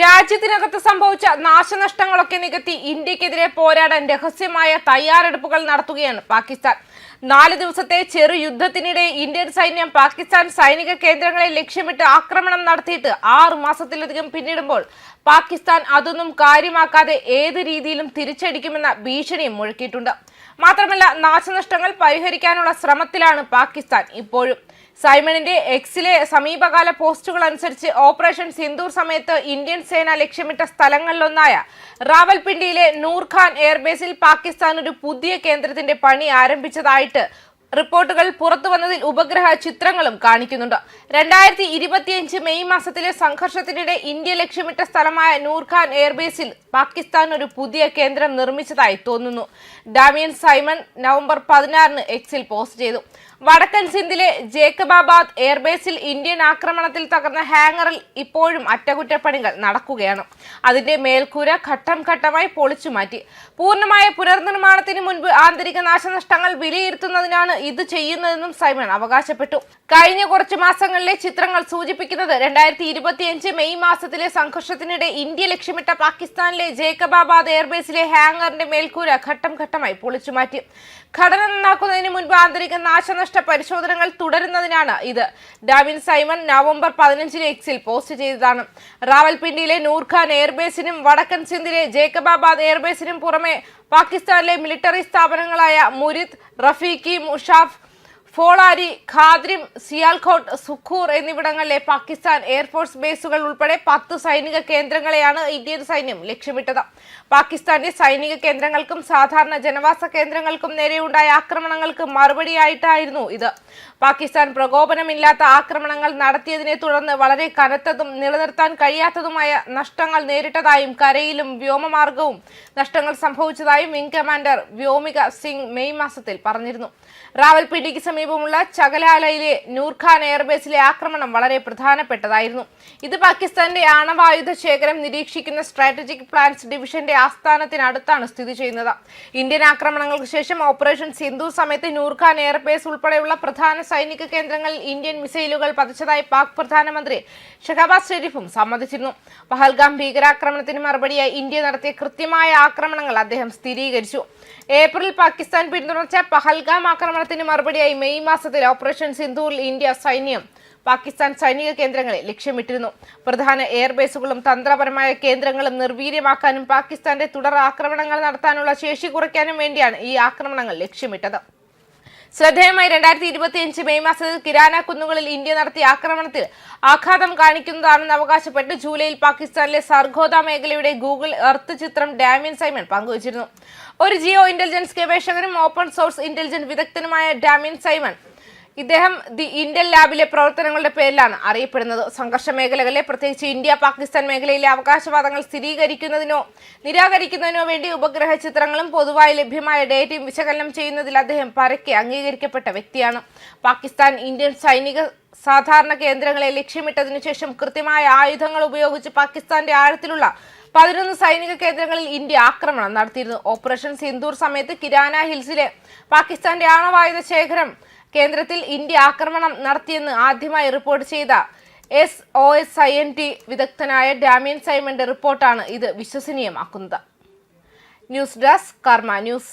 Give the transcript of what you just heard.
രാജ്യത്തിനകത്ത് സംഭവിച്ച നാശനഷ്ടങ്ങളൊക്കെ നികത്തി ഇന്ത്യക്കെതിരെ പോരാടാൻ രഹസ്യമായ തയ്യാറെടുപ്പുകൾ നടത്തുകയാണ് പാകിസ്ഥാൻ. നാല് ദിവസത്തെ ചെറു യുദ്ധത്തിനിടെ ഇന്ത്യൻ സൈന്യം പാകിസ്ഥാൻ സൈനിക കേന്ദ്രങ്ങളെ ലക്ഷ്യമിട്ട് ആക്രമണം നടത്തിയിട്ട് ആറു മാസത്തിലധികം പിന്നിടുമ്പോൾ പാകിസ്ഥാൻ അതൊന്നും കാര്യമാക്കാതെ ഏത് രീതിയിലും തിരിച്ചടിക്കുമെന്ന ഭീഷണിയും മുഴക്കിയിട്ടുണ്ട്. മാത്രമല്ല നാശനഷ്ടങ്ങൾ പരിഹരിക്കാനുള്ള ശ്രമത്തിലാണ് പാകിസ്ഥാൻ ഇപ്പോഴും. സൈമണിന്റെ എക്സിലെ സമീപകാല പോസ്റ്റുകൾ അനുസരിച്ച് ഓപ്പറേഷൻ സിന്ദൂർ സമയത്ത് ഇന്ത്യൻ സേന ലക്ഷ്യമിട്ട സ്ഥലങ്ങളിലൊന്നായ റാവൽപിണ്ടിയിലെ നൂർഖാൻ എയർബേസിൽ പാകിസ്ഥാൻ ഒരു പുതിയ കേന്ദ്രത്തിന്റെ പണി ആരംഭിച്ചതായിട്ട് റിപ്പോർട്ടുകൾ പുറത്തു വന്നതിൽ ഉപഗ്രഹ ചിത്രങ്ങളും കാണിക്കുന്നുണ്ട്. രണ്ടായിരത്തി ഇരുപത്തിയഞ്ച് മെയ് മാസത്തിലെ സംഘർഷത്തിനിടെ ഇന്ത്യ ലക്ഷ്യമിട്ട സ്ഥലമായ നൂർഖാൻ എയർബേസിൽ പാകിസ്ഥാൻ ഒരു പുതിയ കേന്ദ്രം നിർമ്മിച്ചതായി തോന്നുന്നു. ഡാമിയൻ സൈമൺ നവംബർ പതിനാറിന് എക്സിൽ പോസ്റ്റ് ചെയ്തു. വടക്കൻ സിന്ധിലെ ജേക്കബാബാദ് എയർബേസിൽ ഇന്ത്യൻ ആക്രമണത്തിൽ തകർന്ന ഹാങ്ങറിൽ ഇപ്പോഴും അറ്റകുറ്റപ്പണികൾ നടക്കുകയാണ്. അതിന്റെ മേൽക്കൂര ഘട്ടം ഘട്ടമായി പൊളിച്ചു മാറ്റി പൂർണമായ പുനർനിർമ്മാണത്തിന് മുൻപ് ആന്തരിക നാശനഷ്ടങ്ങൾ വിലയിരുത്തുന്നതിനാണ് ഇത് ചെയ്യുന്നതെന്നും സൈമൺ അവകാശപ്പെട്ടു. കഴിഞ്ഞ കുറച്ച് മാസങ്ങളിലെ ചിത്രങ്ങൾ സൂചിപ്പിക്കുന്നത് രണ്ടായിരത്തി ഇരുപത്തിയഞ്ച് മെയ് മാസത്തിലെ സംഘർഷത്തിനിടെ ഇന്ത്യ ലക്ഷ്യമിട്ട പാകിസ്ഥാനിലെ ജേക്കബാബാദ് എയർബേസിലെ ഹാങ്ങറിന്റെ മേൽക്കൂര ഘട്ടം ഘട്ടമായി പൊളിച്ചുമാറ്റി ഘടന നന്നാക്കുന്നതിന് മുൻപ് ആന്തരിക നാശനഷ്ട പരിശോധനകൾ തുടരുന്നതിനാണ് ഇത്. ഡാവിൻ സൈമൺ നവംബർ പതിനഞ്ചിന് എക്സിൽ പോസ്റ്റ് ചെയ്തതാണ്. റാവൽപിണ്ടിയിലെ നൂർഖാൻ എയർബേസിനും വടക്കൻ സിന്ധിലെ ജേക്കബാബാദ് എയർബേസിനും പുറമെ പാകിസ്ഥാനിലെ മിലിറ്ററി സ്ഥാപനങ്ങളായ മുരിദ് റഫീഖി മുഷാഫ് ഫോളാരി ഖാദ്രിം സിയാൽകോട്ട് സുഖൂർ എന്നിവിടങ്ങളിലെ പാകിസ്ഥാൻ എയർഫോഴ്സ് ബേസുകൾ ഉൾപ്പെടെ പത്ത് സൈനിക കേന്ദ്രങ്ങളെയാണ് ഇന്ത്യൻ സൈന്യം ലക്ഷ്യമിട്ടത്. പാകിസ്ഥാന്റെ സൈനിക കേന്ദ്രങ്ങൾക്കും സാധാരണ ജനവാസ കേന്ദ്രങ്ങൾക്കും നേരെയുണ്ടായ ആക്രമണങ്ങൾക്ക് മറുപടിയായിട്ടായിരുന്നു ഇത്. പാകിസ്ഥാൻ പ്രകോപനമില്ലാത്ത ആക്രമണങ്ങൾ നടത്തിയതിനെ തുടർന്ന് വളരെ കനത്തതും നിലനിർത്താൻ കഴിയാത്തതുമായ നഷ്ടങ്ങൾ നേരിട്ടതായും കരയിലും വ്യോമമാർഗവും നഷ്ടങ്ങൾ സംഭവിച്ചതായും wing commander Vyomika Singh May മാസത്തിൽ പറഞ്ഞിരുന്നു. റാവൽപിണ്ടിക്ക് സമീപമുള്ള ചകലാലയിലെ നൂർഖാൻ എയർബേസിലെ ആക്രമണം വളരെ പ്രധാനപ്പെട്ടതായിരുന്നു. ഇത് പാകിസ്ഥാന്റെ ആണവായുധ ശേഖരം നിരീക്ഷിക്കുന്ന സ്ട്രാറ്റജിക് പ്ലാൻസ് ഡിവിഷന്റെ ആസ്ഥാനത്തിനടുത്താണ് സ്ഥിതി ചെയ്യുന്നത്. ഇന്ത്യൻ ആക്രമണങ്ങൾക്ക് ശേഷം ഓപ്പറേഷൻ സിന്ധു സമയത്ത് നൂർഖാൻ എയർബേസ് ഉൾപ്പെടെയുള്ള പ്രധാന സൈനിക കേന്ദ്രങ്ങളിൽ ഇന്ത്യൻ മിസൈലുകൾ പതിച്ചതായി പാക് പ്രധാനമന്ത്രി ഷഹബാസ് ഷെരീഫും സമ്മതിച്ചിരുന്നു. പഹൽഗാം ഭീകരാക്രമണത്തിന് മറുപടിയായി ഇന്ത്യ നടത്തിയ കൃത്യമായ ആക്രമണങ്ങൾ അദ്ദേഹം സ്ഥിരീകരിച്ചു. ഏപ്രിൽ പാകിസ്ഥാൻ പിന്തുണച്ച പഹൽഗാം ആക്രമണത്തിന് മറുപടിയായി മെയ് മാസത്തിൽ ഓപ്പറേഷൻ സിന്ധൂറിൽ ഇന്ത്യ സൈന്യം പാകിസ്ഥാൻ സൈനിക കേന്ദ്രങ്ങളെ ലക്ഷ്യമിട്ടിരുന്നു. പ്രധാന എയർബേസുകളും തന്ത്രപരമായ കേന്ദ്രങ്ങളും നിർവീര്യമാക്കാനും പാകിസ്ഥാന്റെ തുടർ ആക്രമണങ്ങൾ നടത്താനുള്ള ശേഷി കുറയ്ക്കാനും വേണ്ടിയാണ് ഈ ആക്രമണങ്ങൾ ലക്ഷ്യമിട്ടത്. ശ്രദ്ധേയമായി രണ്ടായിരത്തി ഇരുപത്തിയഞ്ച് മെയ് മാസത്തിൽ കിരാന കുന്നുകളിൽ ഇന്ത്യ നടത്തിയ ആക്രമണത്തിൽ ആഘാതം കാണിക്കുന്നതാണെന്ന് അവകാശപ്പെട്ട് ജൂലൈയിൽ പാകിസ്ഥാനിലെ സർഗോദ മേഖലയുടെ ഗൂഗിൾ എർത്ത് ചിത്രം ഡാമിയൻ സൈമൺ പങ്കുവച്ചിരുന്നു. ഒരു ജിയോ ഇന്റലിജൻസ് ഗവേഷകനും ഓപ്പൺ സോഴ്സ് ഇന്റലിജൻസ് വിദഗ്ധനുമായ ഡാമിയൻ സൈമൺ ഇദ്ദേഹം ദി ഇന്ത്യൻ ലാബിലെ പ്രവർത്തനങ്ങളുടെ പേരിലാണ് അറിയപ്പെടുന്നത്. സംഘർഷ മേഖലകളിലെ പ്രത്യേകിച്ച് ഇന്ത്യ പാകിസ്ഥാൻ മേഖലയിലെ അവകാശവാദങ്ങൾ സ്ഥിരീകരിക്കുന്നതിനോ നിരാകരിക്കുന്നതിനോ വേണ്ടി ഉപഗ്രഹ ചിത്രങ്ങളും പൊതുവായി ലഭ്യമായ ഡേറ്റയും വിശകലനം ചെയ്യുന്നതിൽ അദ്ദേഹം പരക്കെ അംഗീകരിക്കപ്പെട്ട വ്യക്തിയാണ്. പാകിസ്ഥാൻ ഇന്ത്യൻ സൈനിക സാധാരണ കേന്ദ്രങ്ങളെ ലക്ഷ്യമിട്ടതിനു ശേഷം കൃത്യമായ ആയുധങ്ങൾ ഉപയോഗിച്ച് പാകിസ്ഥാന്റെ ആഴത്തിലുള്ള പതിനൊന്ന് സൈനിക കേന്ദ്രങ്ങളിൽ ഇന്ത്യ ആക്രമണം നടത്തിയിരുന്നു. ഓപ്പറേഷൻ സിന്ദൂർ സമയത്ത് കിരാന ഹിൽസിലെ പാകിസ്ഥാന്റെ ആണവായുധ ശേഖരം കേന്ദ്രത്തിൽ ഇന്ത്യ ആക്രമണം നടത്തിയെന്ന് ആദ്യമായി റിപ്പോർട്ട് ചെയ്ത S O S I N T വിദഗ്ധനായ ഡാമിയൻ സൈമന്റെ റിപ്പോർട്ടാണ് ഇത് വിശ്വസനീയമാക്കുന്നത്. News desk Karma news.